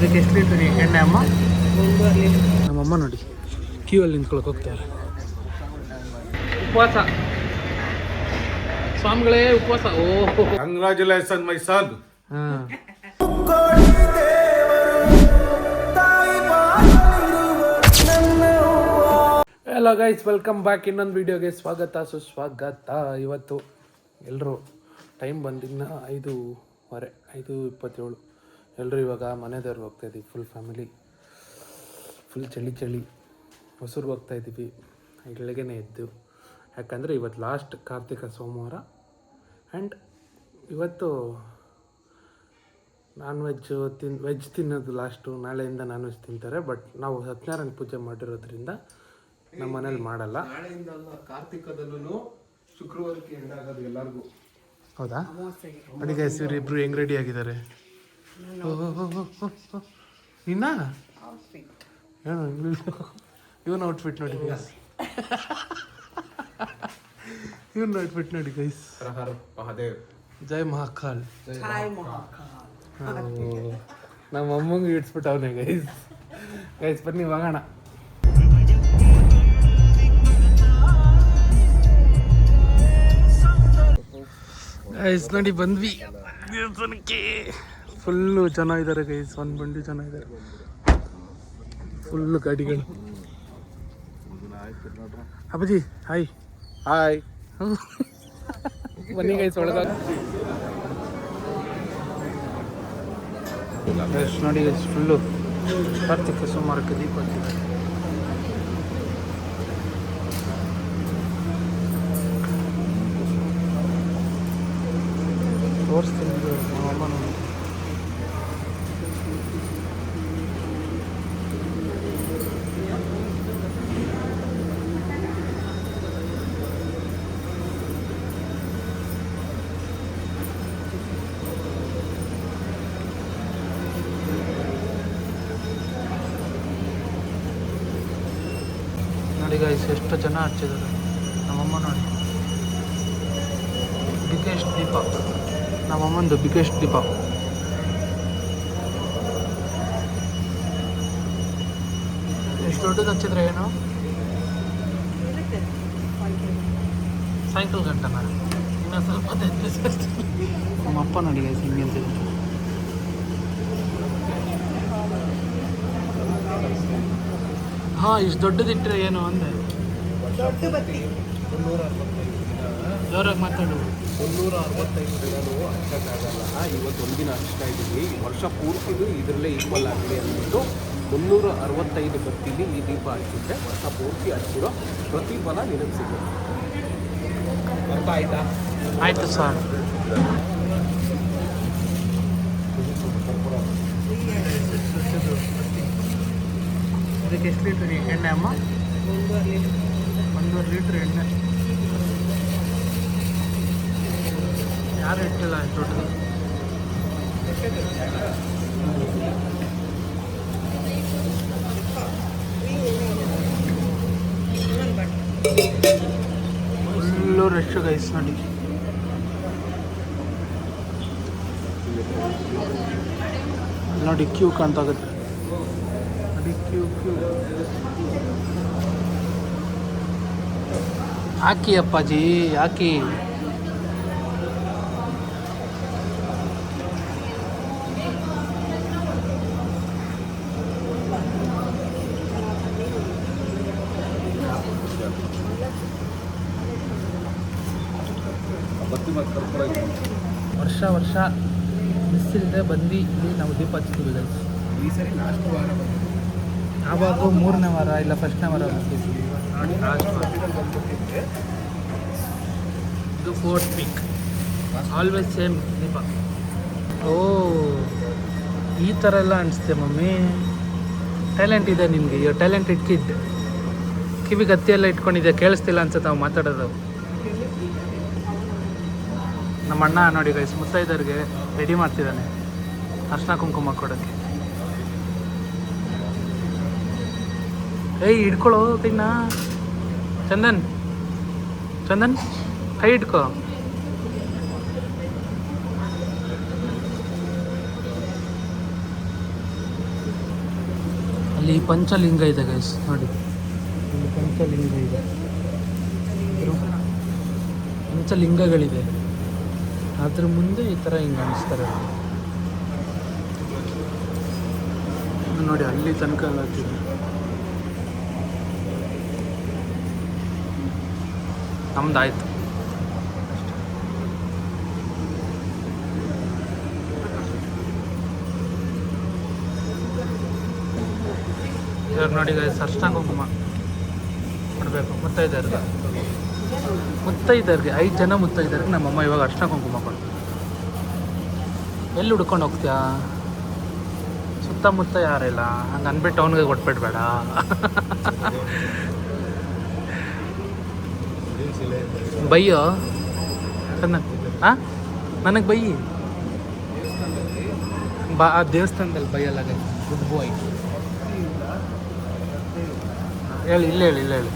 ಅದಕ್ಕೆ ಎಷ್ಟು ಲೀಟ್ರ್ ಎಣ್ಣೆ ಅಮ್ಮ? ನಮ್ಮಮ್ಮ ನೋಡಿ ಕ್ಯೂ ಅಲ್ಲಿ ನಿಂತ್ಕೊಳಕ್ ಹೋಗ್ತಾರೆ. ಉಪವಾಸ. ಸ್ವಾಮಿಗಳೇ ಉಪವಾಸ. ಓ ಕಂಗ್ರಾಚುಲೇಷನ್ ಮೈ ಸನ್ ಹಾಂ. ಹಲೋ ಗೈಸ್ ವೆಲ್ಕಮ್ ಬ್ಯಾಕ್ ಇನ್ನೊಂದು ವಿಡಿಯೋಗೆ ಸ್ವಾಗತ ಸುಸ್ವಾಗತ. ಇವತ್ತು ಎಲ್ಲರೂ ಟೈಮ್ ಬಂದಿನ್ನ ಐದೂವರೆ ಐದು ಇಪ್ಪತ್ತೇಳು. ಎಲ್ಲರೂ ಇವಾಗ ಮನೆದವ್ರು ಹೋಗ್ತಾ ಇದ್ದೀವಿ ಫುಲ್ ಫ್ಯಾಮಿಲಿ ಫುಲ್ ಚಳಿ ಚಳಿ. ಹೊಸರು ಹೋಗ್ತಾ ಇದ್ದೀವಿ ಬೆಳಗ್ಗೆನೇ ಎದ್ದು. ಯಾಕಂದರೆ ಇವತ್ತು ಲಾಸ್ಟ್ ಕಾರ್ತಿಕ ಸೋಮವಾರ ಆ್ಯಂಡ್ ಇವತ್ತು ನಾನ್ ವೆಜ್ ತಿನ್ ವೆಜ್ ತಿನ್ನೋದು ಲಾಸ್ಟು ನಾಳೆಯಿಂದ ನಾನ್ ವೆಜ್ ತಿಂತಾರೆ ಬಟ್ ನಾವು ಸತ್ಯನಾರಾಯಣ ಪೂಜೆ ಮಾಡಿರೋದ್ರಿಂದ ನಮ್ಮ ಮನೇಲಿ ಮಾಡಲ್ಲ. ನಾಳೆಯಿಂದ ಕಾರ್ತಿಕದಲ್ಲೂ ಶುಕ್ರವಾರಕ್ಕೆ ಎಂಡ್ ಆಗೋದು ಎಲ್ಲರಿಗೂ. ಹೌದಾ? ಅಡಿಗೆ ಹೆಂಗ್ ರೆಡಿ ಆಗಿದ್ದಾರೆ? ನಿನ್ನ ಏನು ಇವನ್ ಔಟ್ಫಿಟ್ ನೋಡಿ ಗೈಸ್ ಇವನ್ ಔಟ್ಫಿಟ್ ನೋಡಿ ಗೈಸ್ ಮಹಾದೇವ್. ಜೈ ಮಹಾಕಾಲ್. ನಮ್ಮ ಅಮ್ಮಂಗೆ ಇಡ್ಸ್ಬಿಟ್ಟು ಅವನೇ ಗೈಸ್ ಗೈಸ್ ಬನ್ನಿ ಹೋಗೋಣ. ಗೈಸ್ ನೋಡಿ ಬಂದ್ವಿ. ದೇವಸ್ಥಾನಕ್ಕೆ ಫುಲ್ಲು ಜನ ಇದ್ದಾರೆ ಗೈಸ್ ಒಂದು ಬಂಡಿ ಜನ ಇದ್ದಾರೆ ಫುಲ್ಲು ಗಾಡಿಗಳು ಅಪ್ಪಾಜಿ ಹಾಯ್ ಹಾಯ್ ಬನ್ನಿ ಗೈಸ್ ಒಳಗ ಎಷ್ಟು ನೋಡಿ ಗೈಸ್ ಫುಲ್ಲು ಕಾರ್ತಿಕ ಸುಮಾರಕ್ಕೆ ದೀಪ ಹಚ್ಚಿದ್ದಾರೆ ತೋರಿಸ್ತೀನಿ ಇದು ಗೈಸ್ ಎಷ್ಟು ಜನ ಹಚ್ಚಿದ್ದಾರೆ. ನಮ್ಮಮ್ಮ ನೋಡಿ. ಬಿಗ್ಗೆಸ್ಟ್ ದೀಪ ನಮ್ಮಮ್ಮಂದು ಬಿಗ್ಗೆಸ್ಟ್ ದೀಪ ಎಷ್ಟು ದೊಡ್ಡದು ಹಚ್ಚಿದ್ರೆ ಏನು? ಸಾಯಂಕಾಲ ಗಂಟನ ಇನ್ನೂ ಸ್ವಲ್ಪ ಹೊತ್ತು ನಮ್ಮ ಅಪ್ಪ ನೋಡಿ ಗೈಸ್ ಹಿಂಗೆ ಅಂತಿದ್ದಾರೆ. ಹಾಂ ಇಷ್ಟು ದೊಡ್ಡದಿಟ್ಟರೆ ಏನು ಅಂದೆ? ದೊಡ್ಡ ಬತ್ತಿ. ಜೋರಾಗಿ ಮಾತಾಡು. ಮುನ್ನೂರ ಅರವತ್ತೈದು ದಿನವೂ ಹಚ್ಚಕ್ಕಾಗಲ್ಲ ಇವತ್ತು ಒಂದಿನ ಹಚ್ತಾ ಇದ್ದೀವಿ ವರ್ಷ ಪೂರ್ತಿನೂ ಇದರಲ್ಲೇ ಈಕ್ವಲ್ ಆಗಲಿ ಅಂದ್ಬಿಟ್ಟು ಮುನ್ನೂರ ಅರವತ್ತೈದು ಬತ್ತಿಲಿ ಈ ದೀಪ ಹಚ್ಚಿದ್ರೆ ವರ್ಷ ಪೂರ್ತಿ ಹಚ್ಚಿರೋ ಪ್ರತಿಫಲ ನಿನಗೆ ಸಿಗುತ್ತೆ. ಅರ್ಥ ಆಯ್ತಾ? ಆಯಿತು ಸರ್. ಅದಕ್ಕೆ ಎಷ್ಟು ಲೀಟ್ರ್ ಎಣ್ಣೆ ಅಮ್ಮ? ಒಂದೂವರೆ ಲೀಟ್ರ್ ಒಂದೂವರೆ ಲೀಟ್ರ್ ಎಣ್ಣೆ. ಯಾರು ಇಟ್ಟಿಲ್ಲ ಅಷ್ಟು ಫುಲ್ಲು ರಶ್ ಗೈಸ್ ನೋಡಿ. ನೋಡಿ ಕ್ಯೂ ಕಾಣ್ತಾಗುತ್ತೆ ಹಾಕಿ ಅಪ್ಪಾಜಿ ಹಾಕಿ ವರ್ಷ ವರ್ಷ ಮಿಸ್ ಬಂದು, ಇಲ್ಲಿ ನಾವು ದೀಪ ಹಚ್ತೀವಿ ಈ ಸರಿ ಲಾಸ್ಟ್ ವಾರ ಆವಾಗ ಮೂರನೇ ವಾರ ಇಲ್ಲ ಫಸ್ಟ್ನೇ ವಾರ ಬಂದ್ಬಿಟ್ಟಿದ್ದೆ ಇದು ಫೋರ್ತ್ ಪಿಕ್ ಆಲ್ವೇಸ್ ಸೇಮ್ ದೀಪ ಓ ಈ ಥರ ಎಲ್ಲ ಅನಿಸುತ್ತೆ ಮಮ್ಮಿ. ಟ್ಯಾಲೆಂಟ್ ಇದೆ ನಿಮಗೆ ಯೋ ಟ್ಯಾಲೆಂಟ್ ಇಟ್ಕಿದ್ದೆ ಕಿವಿಗೆ ಹತ್ತಿ ಎಲ್ಲ ಇಟ್ಕೊಂಡಿದ್ದೆ ಕೇಳಿಸ್ತಿಲ್ಲ ಅನ್ಸುತ್ತೆ ನಾವು ಮಾತಾಡೋದು. ನಮ್ಮ ಅಣ್ಣ ನೋಡಿ ಗೈಸ್ ಮುತ್ತೈದವ್ರಿಗೆ ರೆಡಿ ಮಾಡ್ತಿದ್ದಾನೆ. ಅರ್ಶಿನ ಕುಂಕುಮ ಕೊಡೋಕ್ಕೆ. ಏಯ್ ಹಿಡ್ಕೊಳ್ಳೋ ತಿನ್ನ. ಚಂದನ್. ಚಂದನ್, ಕೈ ಇಟ್ಕೋ ಅಲ್ಲಿ ಪಂಚಲಿಂಗ ಇದೆ ಗೈಸ್ ನೋಡಿ. ಇಲ್ಲಿ ಪಂಚಲಿಂಗ ಇದೆ. ಪಂಚಲಿಂಗಗಳಿದೆ. ಅದ್ರ ಮುಂದೆ ಈ ಥರ ಹಿಂಗೆ ಅನಿಸ್ತಾರೆ. ನೋಡಿ, ಅಲ್ಲಿ ತನಕ ಎಲ್ಲ ನಮ್ದಾಯ್ತು. ಇವಾಗ ನೋಡಿ ಅರ್ಶಿನ ಕುಂಕುಮ ಕೊಡಬೇಕು. ಮುತ್ತೈದರಿಗೆ ಮುತ್ತೈದರಿಗೆ ಐದು ಜನ ಮುತ್ತೈದರಿಗೆ ನಮ್ಮಮ್ಮ ಇವಾಗ ಅರ್ಶನ ಕುಂಕುಮ ಕೊಡು ಎಲ್ಲಿ ಹುಡ್ಕೊಂಡು ಹೋಗ್ತೀಯಾ? ಸುತ್ತಮುತ್ತ ಯಾರಿಲ್ಲ? ಹಂಗೆ ಅನ್ಬಿಟ್ಟು ಅವನಿಗೆ ಕೊಟ್ಬಿಡ್ಬೇಡ. ಬೈಯೋ? ಹಾಂ ನನಗೆ ಬೈಯಿ ಬಾ ಆ ದೇವಸ್ಥಾನದಲ್ಲಿ ಬೈಯಲ್ಲ ಗುಡ್ ಬಾಯ್ ಹೇಳಿ ಇಲ್ಲ ಹೇಳಿ ಇಲ್ಲ ಹೇಳಿ.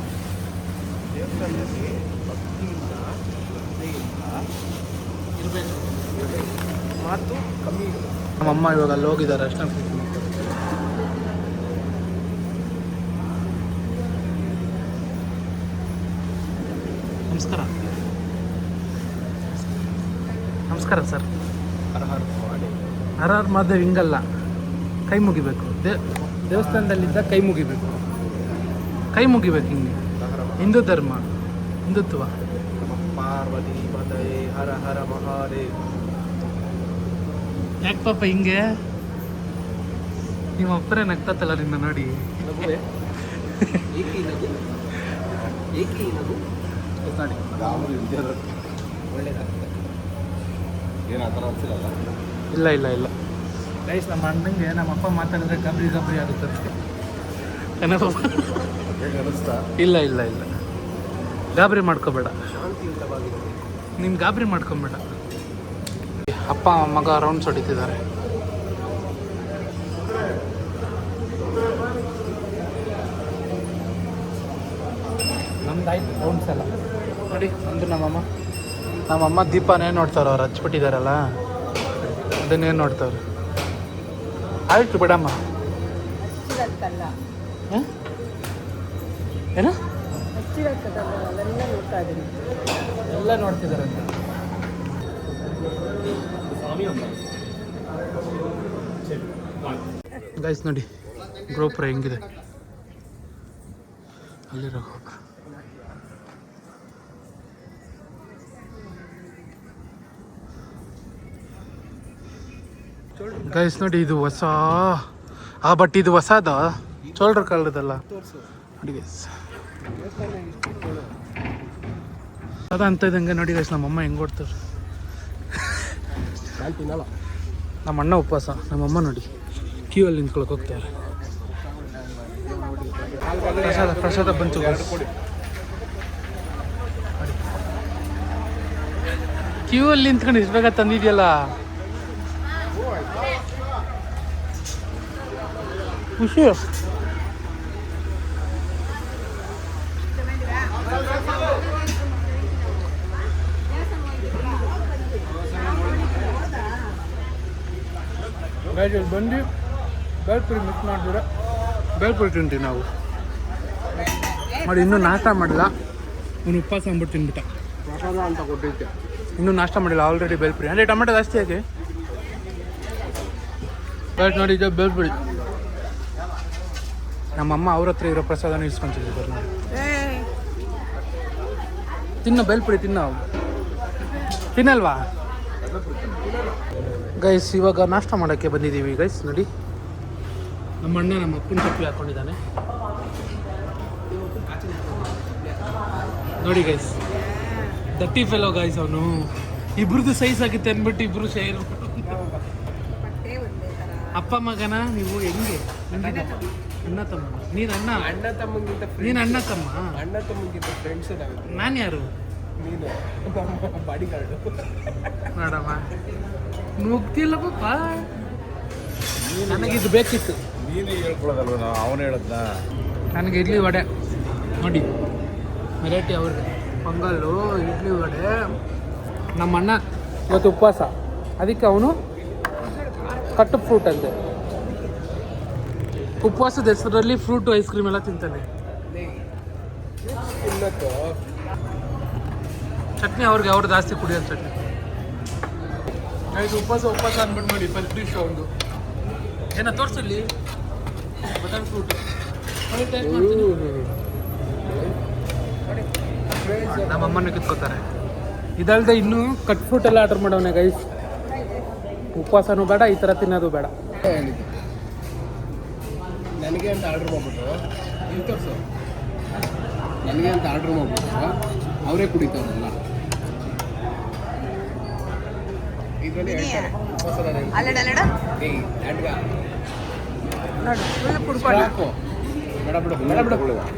ಮಾತು ಕಮ್ಮಿ. ನಮ್ಮಮ್ಮ ಇವಾಗ ಅಲ್ಲಿ ಹೋಗಿದ್ದಾರೆ ಅಷ್ಟೇ. ನಮಸ್ಕಾರ. ನಮಸ್ಕಾರ ಸರ್. ಹರ ಹರ ಮಾದೇವ್ ಹಿಂಗಲ್ಲ. ಕೈ ಮುಗಿಬೇಕು. ದೇ ದೇವಸ್ಥಾನದಲ್ಲಿದ್ದ ಕೈ ಮುಗಿಬೇಕು. ಕೈ ಮುಗಿಬೇಕು ಹಿಂಗೆ. ಹಿಂದೂ ಧರ್ಮ ಹಿಂದುತ್ವ. ಪಾರ್ವತಿ ಹರ ಹರ ಮಹಾದೇವ್. ಯಾಕೆ ಪಾಪ ಹಿಂಗೆ? ನಿಮ್ಮ ಅಪ್ಪರೇ ನಗ್ತತ್ತಲ್ಲ ನಿನ್ನ ನೋಡಿ. ನಗು? ಏಕೆ ನಗು? ನೋಡಿ ಒಳ್ಳೇದಾಗ್ತದೆ. ಏನು ಆ ಥರ ಅನ್ಸಿಲ್ಲ ಇಲ್ಲ ಇಲ್ಲ ಇಲ್ಲ. ಗೈಸ್ ನಮ್ಮ ಅಣ್ಣಂಗೆ ನಮ್ಮ ಅಪ್ಪ ಮಾತಾಡಿದ್ರೆ ಗಬ್ರಿ ಗಬ್ರಿ ಆಗುತ್ತೆ ಏನಪ್ಪ ಹೇಗೆ ಅನಿಸ್ತಾ? ಇಲ್ಲ ಇಲ್ಲ ಇಲ್ಲ. ಗಾಬರಿ ಮಾಡ್ಕೋಬೇಡ. ನಿಮ್ಮ ನೀನು ಗಾಬರಿ ಮಾಡ್ಕೊಬೇಡ. ಅಪ್ಪ ಮಗ ರೌಂಡ್ಸ್ ಹೊಡಿತಿದ್ದಾರೆ. ನಮ್ದಾಯ್ತು ರೌಂಡ್ಸ್ ಎಲ್ಲ. ನೋಡಿ ಅಂದ್ರೆ ನಮ್ಮಮ್ಮ. ನಮ್ಮಮ್ಮ ದೀಪನೇ ನೋಡ್ತಾರ ಅವ್ರು ಹಚ್ಬಿಟ್ಟಿದಾರಲ್ಲ. ಅದನ್ನೇನು ನೋಡ್ತಾವ್ರೆ? ಆಯ್ತು ಬಿಡಮ್ಮ? ಏನು? ಎಲ್ಲ ನೋಡ್ತಿದ್ದಾರೆ ಗೈಸ್ ನೋಡಿ ಗೋಪುರ ಹೆಂಗಿದೆ? ಅಲ್ಲಿರೋ ಗೋಪುರ ಗೈಸ್ ನೋಡಿ ಇದು ಹೊಸ ಆ ಬಟ್ ಇದು ಹೊಸದ? ಚೋಲ್ಡ್ರ ಕಾಲದಲ್ಲ. ನೋಡಿ ಅದ ಅಂತ ಇದಂಗೆ ನೋಡಿ ಗೈಸ್ ನಮ್ಮಮ್ಮ ಹೆಂಗೆ ತಿನ್ನಲ್ಲ ನಮ್ಮ ಅಣ್ಣ ಉಪವಾಸ ನಮ್ಮಮ್ಮ ನೋಡಿ ಕ್ಯೂ ಅಲ್ಲಿ ನಿಂತ್ಕೊಳಕ್ ಹೋಗ್ತಾರೆ. ಪ್ರಸಾದ ಬಂತು ಕ್ಯೂ ಅಲ್ಲಿ ನಿಂತ್ಕೊಂಡು ಬೇಗ ತಂದಿದ್ಯಲ್ಲ? ಖುಷಿ ಗಾಡಿ ಬಂದು ಬೇಲ್ಪುರಿ ಮಿಸ್ ಮಾಡಿದ್ರೆ ಬೇಲ್ಪುರಿ ತಿಂತೀವಿ ನಾವು ಮಾಡಿ ಇನ್ನೂ ನಾಷ್ಟ ಮಾಡಿಲ್ಲ ಇನ್ನು ಉಪವಾಸ ಅಂದ್ಬಿಟ್ಟು ತಿನ್ಬಿಟ್ಟ ಪ್ರಸಾದ ಅಂತ ಕೊಟ್ಟಿದ್ದೆ ಇನ್ನೂ ನಾಷ್ಟ ಮಾಡಿಲ್ಲ ಆಲ್ರೆಡಿ ಬೇಲ್ಪುರಿ ಅಂದರೆ ಟೊಮೆಟೊ ಜಾಸ್ತಿ ಹಾಕಿ ಬಟ್ ನೋಡಿ ಇದು ಬೇಲ್ಪುರಿ ನಮ್ಮಮ್ಮ ಅವ್ರ ಹತ್ರ ಇರೋ ಪ್ರಸಾದನ ಇಸ್ಕೊಂತಿದ್ರು ನೋಡಿ ತಿನ್ನ ಬೇಲ್ಪುರಿ ತಿನ್ನ. ತಿನ್ನಲ್ವಾ? ಗೈಸ್ ಇವಾಗ ನಾಷ್ಟ ಮಾಡೋಕ್ಕೆ ಬಂದಿದ್ದೀವಿ. ಗೈಸ್ ನೋಡಿ. ನಮ್ಮ ಅಣ್ಣ ನಮ್ಮ ಅಪ್ಪನ ಚಪ್ಪಲಿ ಹಾಕೊಂಡಿದ್ದಾನೆ. ನೋಡಿ ಗೈಸ್ ದಟ್ಟಿ ಫೆಲೋ ಗೈಸ್ ಅವನು. ಇಬ್ರದ್ದು ಸೈಜ್ ಆಗಿತ್ತು ಅಂದ್ಬಿಟ್ಟು ಇಬ್ರು ಬಟ್ಟೆ ಅಪ್ಪ ಮಗನ ನೀವು ಹೆಂಗೆ? ಅಣ್ಣ ತಮ್ಮ. ನೀನು ಅಣ್ಣ ಅಣ್ಣ ತಮ್ಮಂಗಿಂತ ನೀನು ಅಣ್ಣ ತಮ್ಮ? ಅಣ್ಣ ತಮ್ಮಂಗಿಂತ ಫ್ರೆಂಡ್ಸ್ ನಾನು ಯಾರು? ನೀನು. ಬಾಡಿ ಗಾರ್ಡು ನೋಡಮ್ಮ. ನುಗ್ತಿಲ್ಲ ಪಾಪ. ನನಗಿದು ಬೇಕಿತ್ತು. ನೀನೇ ಹೇಳ್ಕೊಳ್ಳೋದಲ್ವ ನಾವು? ಅವನು ಹೇಳದ್ನ? ನನಗೆ ಇಡ್ಲಿ ವಡೆ. ನೋಡಿ ವೆರೈಟಿ ಅವ್ರಿಗೆ ಪೊಂಗಲ್ಲು ಇಡ್ಲಿ ವಡೆ ನಮ್ಮ ಅಣ್ಣ ಇವತ್ತು ಉಪವಾಸ. ಅದಕ್ಕೆ ಅವನು ಕಟ್ಟು ಫ್ರೂಟ್ ಅಂತೆ. ಉಪವಾಸದ ಹೆಸರಲ್ಲಿ ಫ್ರೂಟ್ ಐಸ್ ಕ್ರೀಮ್ ಎಲ್ಲ ತಿಂತಾನೆ. ಚಟ್ನಿ ಅವ್ರಿಗೆ ಅವ್ರು ಜಾಸ್ತಿ ಕುಡಿಯೋದು ಚಟ್ನಿ. ಇದು ಉಪವಾಸ ಉಪವಾಸ ಅನ್ಬಿಟ್ಟು ನೋಡಿ ಫಸ್ಟ್ ಡಿಶ್ ಒಂದು. ಏನ ತೋರಿಸಲಿ ಬಟನ್ ಫ್ರೂಟ್ ನಮ್ಮ ಅಮ್ಮನ ಕಿತ್ಕೋತಾರೆ. ಇದಲ್ದೆ ಇನ್ನೂ ಕಟ್ ಫ್ರೂಟ್ ಎಲ್ಲ ಆರ್ಡರ್ ಮಾಡವನೆ ಗೈಸ್ ಉಪವಾಸನೂ ಬೇಡ ಈ ಥರ ತಿನ್ನೋದು ಬೇಡ. ನನಗೆ ಅಂತ ಆರ್ಡ್ರ್ ಮಾಡ್ಬಿಟ್ಟು ಇಲ್ಲಿ ತೋರಿಸು. ನನಗೆ ಅಂತ ಆರ್ಡ್ರ್ ಮಾಡ್ಬಿಟ್ಟು ಅವರೇ ಕುಡಿತಾರಲ್ಲ ಇದರಲ್ಲಿ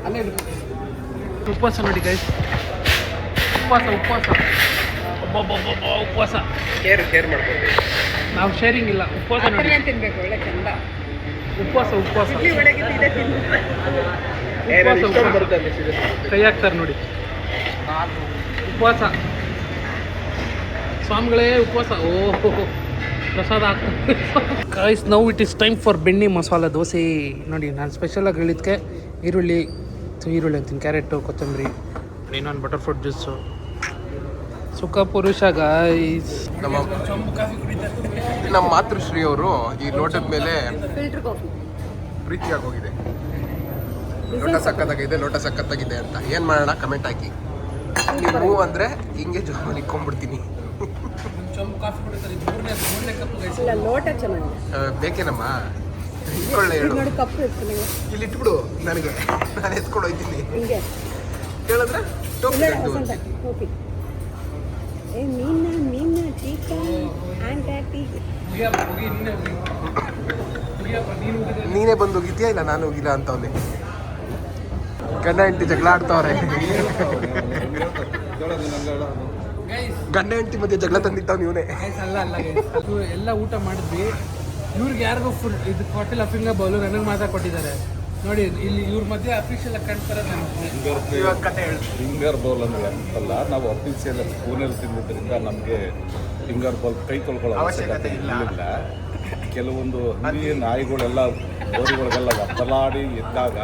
ಅಲ್ಲೇ ಉಪವಾಸ ನೋಡಿ ಗೈಸ್ ಉಪವಾಸ ಉಪವಾಸ. ಒಬ್ಬೊಬ್ಬೊಬ್ಬೊಬ್ಬ ಉಪವಾಸ. ಕೇರ್ ಕೇರ್ ಮಾಡ್ಕೊಳ್ತೀವಿ. ನಾವು ಶೇರಿಂಗ್ ಇಲ್ಲ. ಉಪವಾಸ ನೋಡಿ. ತಿನ್ಬೇಕು? ಒಳ್ಳೆ ಚಂದ. ಉಪವಾಸ ಉಪವಾಸ. ಉಪವಾಸ ಕೈ ಹಾಕ್ತಾರೆ ನೋಡಿ. ಉಪವಾಸ. ಸ್ವಾಮಿಗಳೇ ಉಪವಾಸ. ಓಹೋ ಪ್ರಸಾದ guys now it is time for ಬೆಣ್ಣೆ ಮಸಾಲ ದೋಸೆ. ನೋಡಿ ನಾನು ಸ್ಪೆಷಲಾಗಿ ಹೇಳಿದ್ಕೆ ಈರುಳ್ಳಿ ಈರುಳ್ಳಿ ಅಂತೀನಿ ಕ್ಯಾರೆಟು ಕೊತ್ತಂಬರಿ ಇನ್ನೊಂದು ಬಟರ್ ಫ್ರೂಟ್ ಜ್ಯೂಸು ಸುಖ ಪುರುಷ ಗೈಸ್ ನಮ್ಮ ನಮ್ಮ ಮಾತೃಶ್ರೀ ಅವರು ಈ ಲೋಟದ ಮೇಲೆ ಫಿಲ್ಟರ್ ಕಾಫಿ ಪ್ರೀತಿಯಾಗಿ ಹೋಗಿದೆ. ಲೋಟ ಸಕ್ಕತ್ತಾಗಿದೆ ಲೋಟ ಸಕ್ಕತ್ತಾಗಿದೆ ಅಂತ. ಏನು ಮಾಡೋಣ? ಕಮೆಂಟ್ ಹಾಕಿ. ನೀವು ಹೂ ಅಂದರೆ ಹಿಂಗೆ ಜೋಬಲ್ಲಿ ಇಕ್ಕೊಂಡ್ಬಿಡ್ತೀನಿ ಬೇಕೇನಮ್ಮ? ಇಟ್ಕೊಳ್ಳೆ ಹೇಳು. ಇಲ್ಲಿ ಇಟ್ಬಿಡು ನನಗೆ. ನಾನು ಎತ್ಕೊಂಡು ಹೋಯ್ತೀನಿ. ಹೇಳಿದ್ರೆ ಟೋಪಿ. ಮೀನ ಮೀನಾ ನೀನೇ ಬಂದು ಹೋಗಿದ್ಯಾ ಇಲ್ಲ ನಾನು ಹೋಗಿಲ್ಲ ಅಂತ ಅವನೇ? ಗಂಡ ಹೆಂಡತಿ ಜಗಳ ಆಡ್ತಾವ್ರೆ. ಗಂಡ ಹೆಂಡತಿ ಮಧ್ಯೆ ಜಗಳ ತಂದಿದ್ದಾವ್ ನೀವೇ ಅಲ್ಲ ಅಲ್ಲ ಎಲ್ಲ ಊಟ ಮಾಡಿದ್ವಿ. ಇವ್ರಿಗೆ ಯಾರಿಗೂ ಫುಲ್ ಇದು ಹೋಟೆಲ್ ಫಿಂಗರ್ ಬೌಲು ನನಗೆ ಮಾತ್ರ ಕೊಟ್ಟಿದ್ದಾರೆ. ನೋಡಿ ಇಲ್ಲಿ ಇವ್ರ ಮಧ್ಯೆ ಅಫಿಷಿಯಲ್ ಕಾಣ್ತಾರೆ ಫಿಂಗರ್ ಬೌಲ್ ಅಂದ್ರೆ ಅಂತಲ್ಲ ನಾವು ಅಫೀಷಿಯಲ್ ಸ್ಪೂನಲ್ಲಿ ತಿನ್ನೋದ್ರಿಂದ ನಮಗೆ ಫಿಂಗರ್ ಬೌಲ್ ಕೈ ತೊಳ್ಕೊಳ್ಳೋ ಅವಶ್ಯಕತೆ ಇಲ್ಲ. ಕೆಲವೊಂದು ಹಂದಿ ನಾಯಿಗಳೆಲ್ಲ ಗೋರಿಗಳಿಗೆಲ್ಲ ಒತ್ತಲಾಡಿ ಎದ್ದಾಗ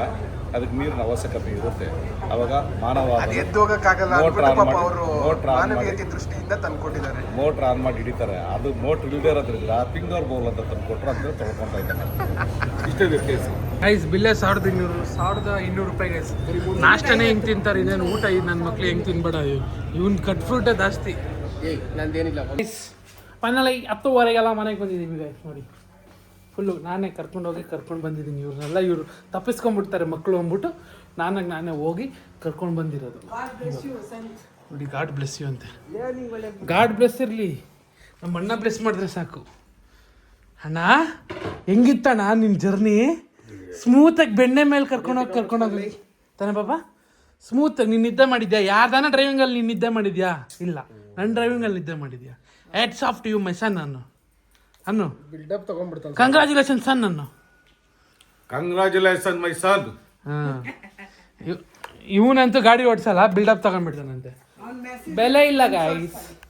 ಅದಕ್ಕೆ ನೀರಿನ ಅವಶ್ಯಕತೆ ಇರುತ್ತೆ. ಅವಾಗ ಮಾನವ ದೃಷ್ಟಿಯಿಂದ ತಂದ್ಕೊಟ್ಟಿದ್ದಾರೆ. ಮೋಟ್ರ್ ಆನ್ ಮಾಡಿ ಹಿಡಿತಾರೆ. ಅದು ಮೋಟ್ರ್ ಇಲ್ಲದೆ ಇರೋದ್ರಿಂದ ಫಿಂಗರ್ ಬೌಲ್ ಅಂತ ತಂದ್ಕೊಟ್ರು ಅಂದ್ರೆ ತೊಳ್ಕೊತಾ ಇದ್ದಾರೆ. ಇಷ್ಟೇ ವ್ಯತ್ಯಾಸ. ಗೈಸ್ ಬಿಲ್ಲೇ ಸಾವಿರದ ಇನ್ನೂರು ಸಾವಿರದ ಇನ್ನೂರು ರೂಪಾಯಿ ಗೈಸ್ ನಾಷ್ಟನೇ ಹೆಂಗೆ ತಿಂತಾರೆ ಇನ್ನೇನು ಊಟ? ಇದು ನನ್ನ ಮಕ್ಳು ಹೆಂಗೆ ತಿನ್ಬೇಡ? ಇವ್ನ ಕಟ್ ಫ್ರೂಟೇ ಜಾಸ್ತಿ. ಏಯ್ ನಂದೇನಿಲ್ಲ. ಫೈನಲ್ ಹತ್ತುವರೆಗೆಲ್ಲ ಮನೆಗೆ ಬಂದಿದ್ದೀನಿ ಗೈಸ್ ನೋಡಿ. ಫುಲ್ಲು ನಾನೇ ಕರ್ಕೊಂಡು ಹೋಗಿ ಕರ್ಕೊಂಡು ಬಂದಿದ್ದೀನಿ. ಇವ್ರನ್ನೆಲ್ಲ ಇವರು ತಪ್ಪಿಸ್ಕೊಂಡ್ಬಿಡ್ತಾರೆ ಮಕ್ಕಳು ಅಂದ್ಬಿಟ್ಟು ನಾನಾಗಿ ನಾನೇ ಹೋಗಿ ಕರ್ಕೊಂಡು ಬಂದಿರೋದು. ನೋಡಿ ಗಾಡ್ ಬ್ಲೆಸ್ ಯು ಅಂತೆ. ಗಾಡ್ ಬ್ಲೆಸ್ ಇರಲಿ. ನಮ್ಮ ಅಣ್ಣ ಬ್ಲೆಸ್ ಮಾಡಿದ್ರೆ ಸಾಕು. ಅಣ್ಣ ಹೆಂಗಿತ್ತಣ್ಣ ನಿನ್ನ ಜರ್ನಿ ಸ್ಮೂತಾಗಿ ಬೆಣ್ಣೆ ಮೇಲೆ ಕರ್ಕೊಂಡೋಗಿ ಕರ್ಕೊಂಡೋಗ್ಲಿ ತಾನೇ ಪಾಪ? ಸ್ಮೂತ್ ನೀನು ನಿದ್ದೆ ಮಾಡಿದ್ಯಾ? ಯಾರ್ದಾನ ಡ್ರೈವಿಂಗಲ್ಲಿ ನೀನು ನಿದ್ದೆ ಮಾಡಿದ್ಯಾ? ಇಲ್ಲ. ನನ್ನ ಡ್ರೈವಿಂಗಲ್ಲಿ ನಿದ್ದೆ ಮಾಡಿದ್ಯಾ? Hats off to you my son ಅನ್ನು. ಅನ್ನು. ಬಿಲ್ಡಪ್ ತಗೊಂಡ್ಬಿಡ್ತಾನೆ. ಕಂಗ್ರ್ಯಾಚುಲೇಷನ್ ಸನ್ ಅನ್ನು. ಕಂಗ್ರಾಚುಲೇಷನ್ ಮೈ ಸನ್ ಹಾಂ. ಇವನಂತೂ ಗಾಡಿ ಓಡಿಸಲ್ಲ ಬಿಲ್ಡಪ್ ತಗೊಂಡ್ಬಿಡ್ತಾನಂತೆ. ಬೆಲೆ ಇಲ್ಲ ಗಾಯ್ಸ್